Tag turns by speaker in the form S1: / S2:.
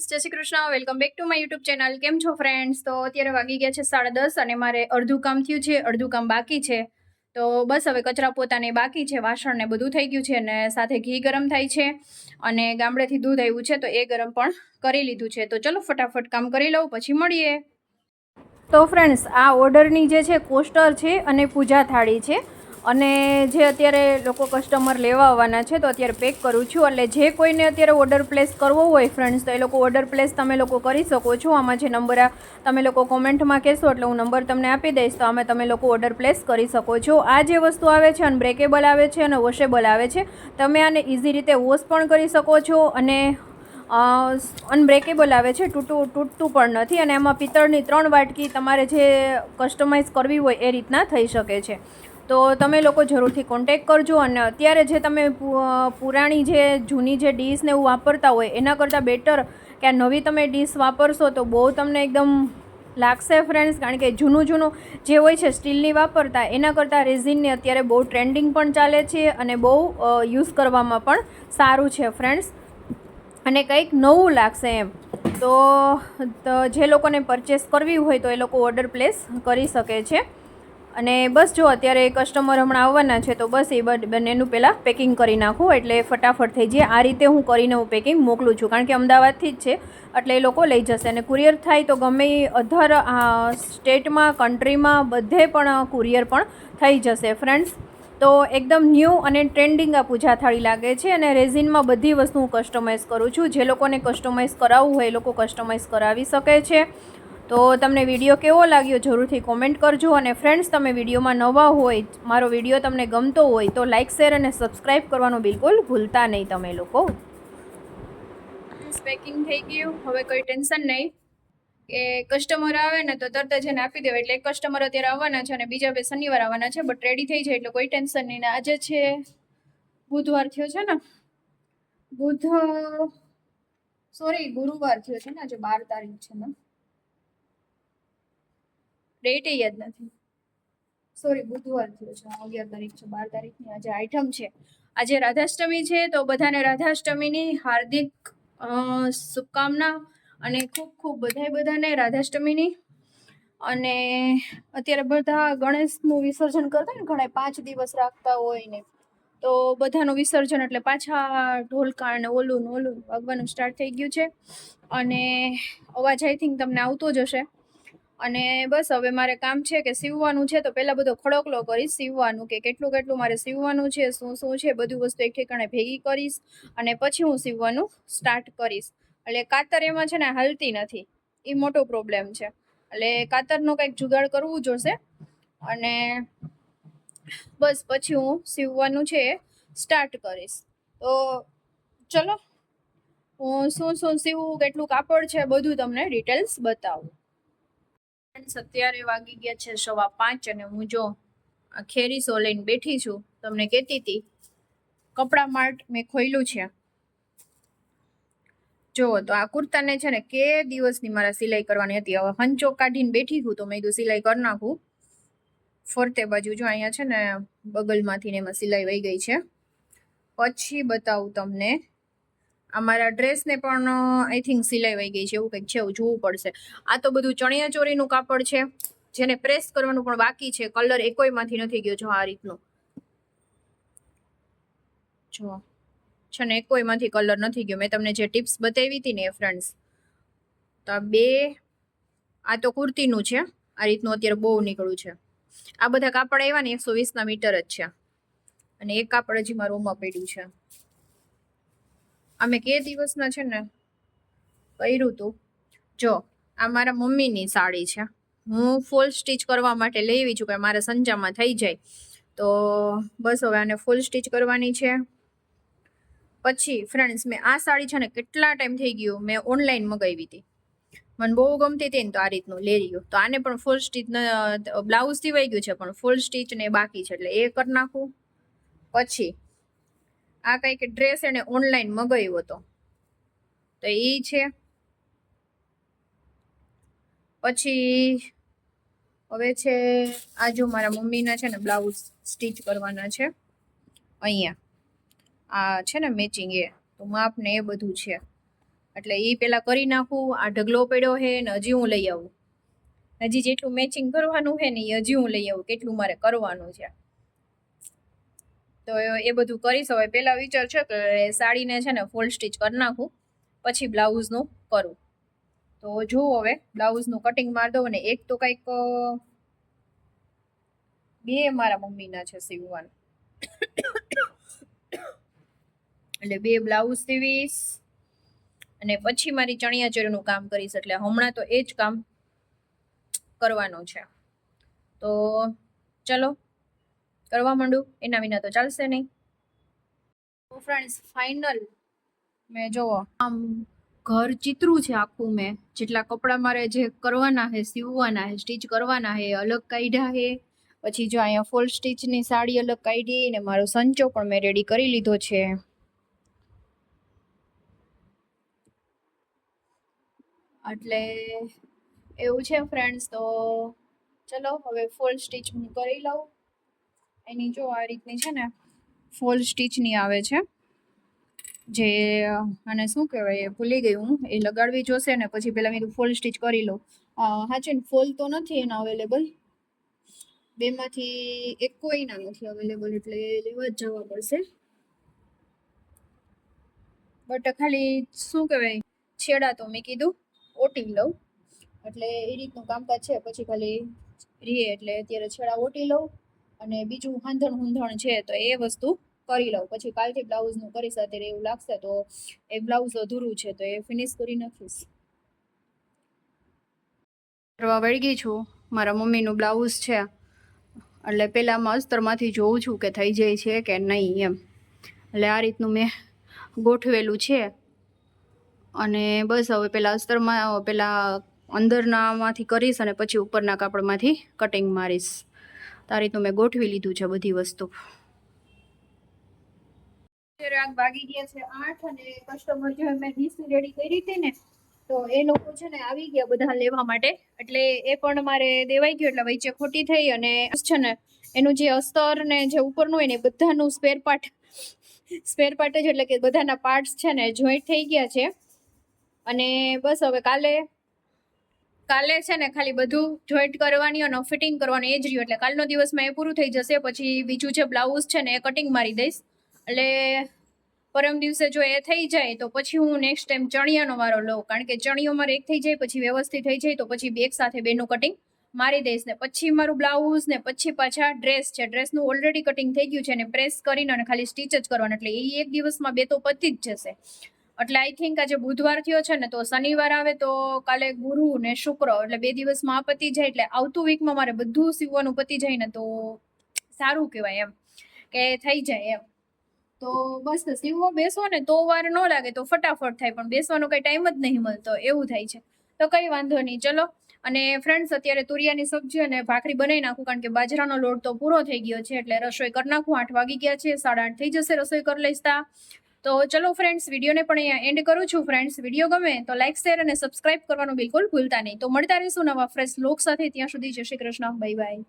S1: Friends જય Shri Krishna welcome back to my YouTube channel કેમ છો ફ્રેન્ડ્સ તો અત્યારે વાગી ગયા છે સાડા દસ અને મારે અડધું કામ થયું છે, અડધું કામ બાકી છે. તો બસ હવે કચરા પોતાને બાકી છે, વાસણ ને બધું થઈ ગયું છે અને સાથે ઘી ગરમ થાય છે અને ગામડેથી દૂધ આવ્યું છે, તો એ ગરમ પણ કરી લીધું છે. તો ચલો ફટાફટ કામ કરી લઉં, પછી મળીએ. તો ફ્રેન્ડ્સ આ ઓર્ડરની જે છે કોસ્ટર છે અને પૂજા થાળી છે. અને જે અત્યારે લોકો કસ્ટમર લેવા આવવાના છે, તો અત્યારે પેક કરું છું. એટલે જે કોઈને અત્યારે ઓર્ડર પ્લેસ કરવો હોય ફ્રેન્ડ્સ તો એ લોકો ઓર્ડર પ્લેસ તમે લોકો કરી શકો છો. આમાં જે નંબર આ તમે લોકો કોમેન્ટમાં કહેશો, એટલે હું નંબર તમને આપી દઈશ. તો આમાં તમે લોકો ઓર્ડર પ્લેસ કરી શકો છો. આ જે વસ્તુ આવે છે અનબ્રેકેબલ આવે છે અને વોશેબલ આવે છે, તમે આને ઇઝી રીતે વોશ પણ કરી શકો છો અને અનબ્રેકેબલ આવે છે, તૂટું, તૂટતું પણ નથી અને એમાં પિત્તળની ત્રણ વાટકી તમારે જે કસ્ટમાઇઝ કરવી હોય એ રીતના થઈ શકે છે. તો તમે લોકો જરૂરથી કોન્ટેક કરજો અને અત્યારે જે તમે પુરાણી જે જૂની જે ડીશ ને એવું વાપરતા હોય, એના કરતાં બેટર કે આ નવી તમે ડીશ વાપરશો તો બહુ તમને એકદમ લાગશે ફ્રેન્ડ્સ કારણ કે જૂનું જૂનું જે હોય છે સ્ટીલની વાપરતા, એના કરતાં રેઝિનની અત્યારે બહુ ટ્રેન્ડિંગ પણ ચાલે છે અને બહુ યુઝ કરવામાં પણ સારું છે ફ્રેન્ડ્સ અને કંઈક નવું લાગશે એમ. તો જે લોકોને પરચેસ કરવી હોય તો એ લોકો ઓર્ડર પ્લેસ કરી શકે છે. અને બસ જો અત્યારે કસ્ટમર હમણાં આવવાના છે, તો બસ એ બંનેનું પહેલાં પેકિંગ કરી નાખું. એટલે ફટાફટ થઈ જાય આ રીતે હું કરીને હું પેકિંગ મોકલું છું. કારણ કે અમદાવાદથી જ છે. એટલે એ લોકો લઈ જશે. અને કુરિયર થાય તો ગમે અધર સ્ટેટમાં કન્ટ્રીમાં બધે પણ કુરિયર પણ થઈ જશે. ફ્રેન્ડ્સ તો એકદમ ન્યૂ અને ટ્રેન્ડિંગ આ પૂજા થાળી લાગે છે. અને રેઝિનમાં બધી વસ્તુ હું કસ્ટમાઇઝ કરું છું. જે લોકોને કસ્ટમાઇઝ કરાવવું હોય, એ લોકો કસ્ટમાઇઝ કરાવી શકે છે. તો તમને વીડિયો કેવો લાગ્યો જરૂરથી કોમેન્ટ કરજો અને ફ્રેન્ડ્સ તમે વિડીયોમાં નવા હોય, મારો વીડિયો તમને ગમતો હોય તો લાઇક શેર અને સબસ્ક્રાઈબ કરવાનું બિલકુલ ભૂલતા નહીં તમે લોકો. પેકિંગ થઈ ગયું. હવે કોઈ ટેન્શન નહીં. કે કસ્ટમર આવે ને તો તરત જ એને આપી દેવાય. એટલે એક કસ્ટમર અત્યારે આવવાના છે અને બીજા બે શનિવાર આવવાના છે બટ રેડી થઈ જાય એટલે કોઈ ટેન્શન નહીં. ને આજે છે, બુધવાર થયો છે ને? બુધ સોરી ગુરુવાર થયો છે ને? આજે બાર તારીખ છે ને? ડેટ એ યાદ નથી. સોરી બુધવાર થયો છે. અગિયાર તારીખ છે, બાર તારીખની આજે આઈટમ છે. આજે રાધાષ્ટમી છે, તો બધાને રાધાષ્ટમીની હાર્દિક શુભકામના અને ખૂબ ખૂબ બધાય બધાને રાધાષ્ટમીની. અને અત્યારે બધા ગણેશનું વિસર્જન કરતા ને ઘણા પાંચ દિવસ રાખતા હોય ને. તો બધાનું વિસર્જન એટલે પાછા ઢોલકા ને ઓલું ને ઓલું વાગવાનું સ્ટાર્ટ થઈ ગયું છે. અને અવાજ આઈ થિંક તમને આવતો જ હશે. અને બસ હવે મારે કામ છે કે સીવવાનું છે, તો પહેલાં બધો ખડોકલો કરીશ સીવવાનું કે કેટલું કેટલું મારે સીવવાનું છે, શું શું છે, બધું વસ્તુ એક ઠેકાણે ભેગી કરીશ અને પછી હું સીવવાનું સ્ટાર્ટ કરીશ. એટલે કાતર એમાં છે ને હાલતી નથી એ મોટો પ્રોબ્લેમ છે. એટલે કાતરનો કંઈક જુગાડ કરવું જોશે અને બસ પછી હું સીવવાનું છે સ્ટાર્ટ કરીશ. તો ચલો, હું શું શું સીવું, કેટલું કાપડ છે, બધું તમને ડિટેલ્સ બતાવું. અત્યારે વાગી ગયા છે સવા પાંચ અને હું જો આ ખેરીસો લઈને બેઠી છું, તમને કહેતી હતી, કપડાં માર્ટ મેં ખોલ્યું છે. જુઓ, તો આ કુર્તાને છે ને કે દિવસની મારા સિલાઈ કરવાની હતી. હવે હંચો કાઢીને બેઠી છું તો મેં કીધું સિલાઈ કરી નાખું. ફરતે બાજુ જો અહીંયા છે ને બગલમાંથી ને એમાં સિલાઈ વહી ગઈ છે. પછી બતાવું તમને આ મારા ડ્રેસને પણ આઈ થિંક સિલાઈ ગઈ છે, એવું કંઈક છે જોવું પડશે. આ તો બધું ચણિયા ચોરીનું કાપડ છે, જેને પ્રેસ કરવાનું પણ બાકી છે, કલર એકોયમાંથી નથી ગયો, જો આ રીતનું. જો, છે ને, એકોયમાંથી કલર નથી ગયો. મેં તમને જે ટિપ્સ બતાવી હતી ને ફ્રેન્ડ્સ તો આ બે, આ તો કુર્તીનું છે, આ રીતનું અત્યારે બહુ નીકળ્યું છે. આ બધા કાપડ આવ્યા ને, એકસો વીસના મીટર જ છે. અને એક કાપડ હજી મારા રૂમમાં પડ્યું છે. અમે કે દિવસના છે ને કર્યું હતું જો, આ મારા મમ્મીની સાડી છે. હું ફૂલ સ્ટીચ કરવા માટે લઈ આવી છું કે મારે સંજામાં થઈ જાય. તો બસ હવે આને ફૂલ સ્ટીચ કરવાની છે. પછી ફ્રેન્ડ્સ મેં આ સાડી છે ને કેટલા ટાઈમ થઈ ગયો મેં ઓનલાઈન મગાવી હતી. મને બહુ ગમતી હતી ને તો આ રીતનું લઈ રહ્યું તો આને પણ ફૂલ સ્ટીચ બ્લાઉઝ સિવાઈ ગયું છે, પણ ફૂલ સ્ટીચ ને બાકી છે, એટલે એ કરી નાખું. પછી આ કંઈક ડ્રેસ એને ઓનલાઈન મગાવ્યો હતો. તો એ છે. પછી હવે છે, આ જો મારા મમ્મીના છે ને બ્લાઉઝ સ્ટીચ કરવાના છે. અહીંયા. આ છે ને મેચિંગ એ. તો માપ ને એ બધું છે. એટલે એ પહેલાં કરી નાખું, આ ઢગલો પડ્યો છે ને હજી હું લઈ આવું. હજી જેટલું મેચિંગ કરવાનું છે ને એ હજી હું લઈ આવું, કેટલું મારે કરવાનું છે. તો એ બધું કરીશ. હવે પહેલાં વિચાર છે કે સાડીને છે ને ફોલ સ્ટીચ કરી નાખું, પછી બ્લાઉઝનું કરું. તો જુઓ હવે, બ્લાઉઝનું કટિંગ મારી દઉં ને એક તો કંઈક બે મારા મમ્મીના છે સીવવાનું. એટલે બે બ્લાઉઝ સીવીશ અને પછી મારી ચણિયા ચોળીનું કામ કરીશ. એટલે હમણાં તો એ જ કામ કરવાનું છે. તો ચલો કરવા માંડું? એના વિના તો ચાલશે નહીં. તો ફ્રેન્ડ્સ ફાઇનલ મેં જોવો. આમ ઘર ચિત્રું છે આખું મેં. જેટલા કપડાં મારે જે કરવાના છે સીવવાના છે સ્ટીચ કરવાના છે અલગ કાઢ્યા છે પછી જો અહીંયા ફોલ સ્ટીચની સાડી અલગ કાઢી ને મારો સંચો પણ મેં રેડી કરી લીધો છે. એટલે એવું છે ફ્રેન્ડ્સ તો ચલો હવે ફોલ સ્ટીચ હું કરી લઉં. એની જો આ રીતની છે ને ફોલ સ્ટીચની આવે છે. જે અને શું કહેવાય ભૂલી ગઈ હું. એ લગાડવી જોશે ને પછી પહેલાં મેં ફોલ સ્ટીચ કરી લઉં. છે ને, ફોલ તો નથી એના અવેલેબલ. બેમાંથી એક કોઈના નથી અવેલેબલ, એટલે લેવા જ જવા પડશે. બટ ખાલી શું કહેવાય, છેડા તો મેં કીધું, ઓટી લઉં. એટલે એ રીતનું કામકાજ છે, પછી ખાલી રીએ, એટલે અત્યારે છેડા ઓટી લઉં. અને બીજું હાંધણ હુંધણ છે તો એ વસ્તુ કરી લઉં. પછી કાલથી બ્લાઉઝનું કરીશ, અત્યારે એવું લાગશે તો એ બ્લાઉઝ અધૂરું છે તો એ ફિનિશ કરી નાખીશ. કરવા વળગી છું. મારા મમ્મીનું બ્લાઉઝ છે. એટલે પહેલાં અસ્તરમાંથી જોઉં છું કે થઈ જાય છે કે નહીં એમ. એટલે આ રીતનું મેં ગોઠવેલું છે. અને બસ હવે પહેલાં અસ્તરમાં પહેલાં અંદરનામાંથી કરીશ અને પછી ઉપરના કાપડમાંથી કટિંગ મારીશ. તો આ રીતનું મેં ગોઠવી લીધું છે બધી વસ્તુ. રાગ વાગી ગયા છે આઠ અને કસ્ટમર જે મેં ડીસી રેડી કરી હતી ને, તો એ લોકો છે ને આવી ગયા બધા લેવા માટે. એટલે એ પણ મારે દેવાઈ ગયું, એટલે વચ્ચે ખોટી થઈ અને છે ને એનું જે અસ્તર ને જે ઉપરનું હોય ને બધાનું સ્પેર પાર્ટ સ્પેર પાર્ટ જ એટલે કે બધાના પાર્ટ્સ છે ને જોઈન્ટ થઈ ગયા છે. અને બસ હવે કાલે કાલે છે ને ખાલી બધું જોઈન્ટ કરવાની અને ફિટિંગ કરવાની એ જ રહ્યું. એટલે કાલનો દિવસમાં એ પૂરું થઈ જશે. પછી બીજું જે બ્લાઉઝ છે ને એ કટિંગ મારી દઈશ. એટલે પરમ દિવસે જો એ થઈ જાય, તો પછી હું નેક્સ્ટ ટાઈમ ચણિયાનો વારો લઉં. કારણ કે ચણિયો મારે એક થઈ જાય, પછી વ્યવસ્થિત થઈ જાય, તો પછી બે સાથે બેનું કટિંગ મારી દઈશ ને. પછી મારું બ્લાઉઝ ને પછી પાછા ડ્રેસ છે. ડ્રેસનું ઓલરેડી કટિંગ થઈ ગયું છે ને પ્રેસ કરીને અને ખાલી સ્ટીચ જ કરવાનું. એટલે એ એક દિવસમાં બે તો પતી જ જશે. એટલે આઈ થિંક આજે બુધવાર થયો છે ને, તો શનિવાર આવે તો કાલે ગુરુ ને શુક્ર, એટલે બે દિવસમાં આ પતી જાય, એટલે આવતું વીકમાં મારે બધું સીવવાનું પતી જાય ને, તો સારું કહેવાય એમ, કે થઈ જાય એમ. તો બસ સીવવા બેસો ને, તો વાર ન લાગે, તો ફટાફટ થાય, પણ બેસવાનો કંઈ ટાઈમ જ નહીં મળતો, એવું થાય છે. તો કંઈ વાંધો નહીં, ચલો. અને ફ્રેન્ડ્સ અત્યારે તુરિયાની સબ્જી અને ભાખરી બનાવી નાખું, કારણ કે બાજરાનો લોટ તો પૂરો થઈ ગયો છે, એટલે રસોઈ કરી નાખું, આઠ વાગી ગયા છે, સાડા આઠ થઈ જશે, રસોઈ કરી લઈશ તો ચલો ફ્રેન્ડ્સ વિડીયોને પણ અહીંયા એન્ડ કરું છું. ફ્રેન્ડ્સ વીડિયો ગમે તો લાઇક શેર અને સબસ્ક્રાઇબ કરવાનું બિલકુલ ભૂલતા નહીં. તો મળતા રહીશું નવા ફ્રેશ લોક સાથે. ત્યાં સુધી જય શ્રી કૃષ્ણ. Bye bye